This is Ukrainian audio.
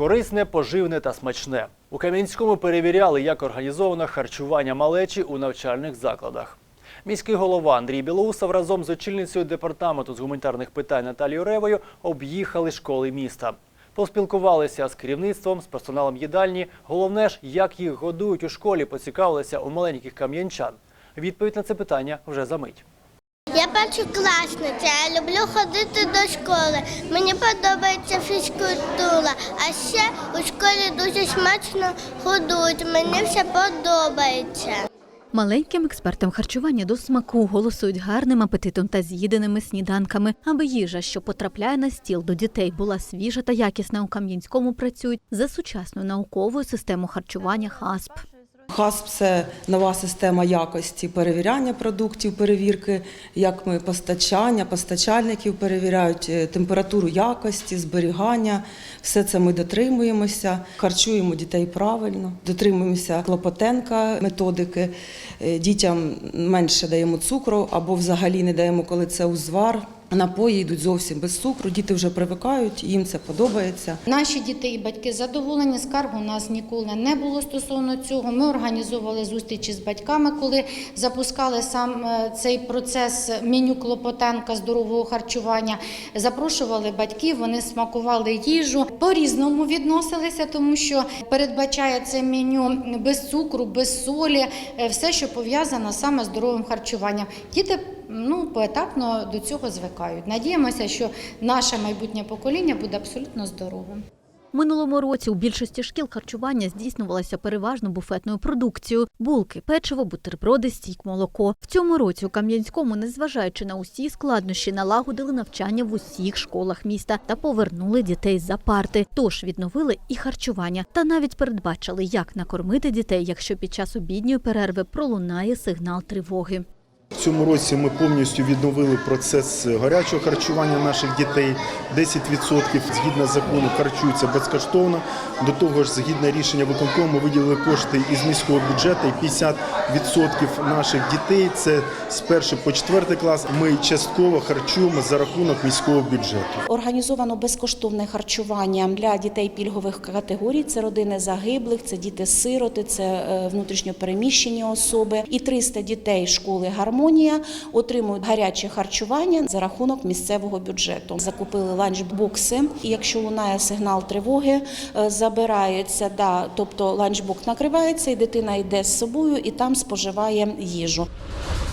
Корисне, поживне та смачне. У Кам'янському перевіряли, як організовано харчування малечі у навчальних закладах. Міський голова Андрій Білоусов разом з очільницею департаменту з гуманітарних питань Наталією Ревою об'їхали школи міста. Поспілкувалися з керівництвом, з персоналом їдальні. Головне ж, як їх годують у школі, поцікавилися у маленьких кам'янчан. Відповідь на це питання вже за мить. Першокласниця, я люблю ходити до школи. Мені подобається фізкультура, а ще у школі дуже смачно годують. Мені все подобається. Маленьким експертам харчування до смаку голосують гарним апетитом та з'їденими сніданками, аби їжа, що потрапляє на стіл до дітей, була свіжа та якісна. У Кам'янському працюють за сучасною науковою системою харчування ХАСП. ХАСП це нова система якості перевіряння продуктів, перевірки, як ми постачання, постачальників перевіряють е, температуру якості, зберігання. Все це ми дотримуємося, харчуємо дітей правильно, дотримуємося Клопотенка методики. Е, Дітям менше даємо цукру або взагалі не даємо, коли це узвар. Напої йдуть зовсім без цукру. Діти вже привикають, їм це подобається. Наші діти і батьки задоволені. Скарг у нас ніколи не було стосовно цього. Ми організовували зустрічі з батьками, коли запускали сам е, цей процес меню Клопотенка здорового харчування. Запрошували батьків, вони смакували їжу. По-різному відносилися, тому що передбачає це меню без цукру, без солі, е, все, що пов'язано саме з здоровим харчуванням. Діти ну, поетапно до цього звикають. Надіємося, що наше майбутнє покоління буде абсолютно здоровим. Минулому році у більшості шкіл харчування здійснювалося переважно буфетною продукцією: булки, печиво, бутерброди, стік, молоко. В цьому році у Кам'янському, незважаючи на усі складнощі, налагодили навчання в усіх школах міста та повернули дітей за парти. Тож відновили і харчування, та навіть передбачили, як накормити дітей, якщо під час обідньої перерви пролунає сигнал тривоги. В цьому році ми повністю відновили процес гарячого харчування наших дітей. 10% згідно закону харчуються безкоштовно. До того ж, згідно рішення виконкому, виділили кошти із міського бюджету. І 50% наших дітей це з 1 по 4 клас. Ми частково харчуємо за рахунок міського бюджету. Організовано безкоштовне харчування для дітей пільгових категорій. Це родини загиблих, це діти-сироти, це е, внутрішньопереміщені особи. І 300 дітей школи Гармонія отримують гаряче харчування за рахунок місцевого бюджету. Закупили ланчбокси. І якщо лунає сигнал тривоги, е, забирається, да, тобто ланчбок накривається, і дитина йде з собою і там споживає їжу.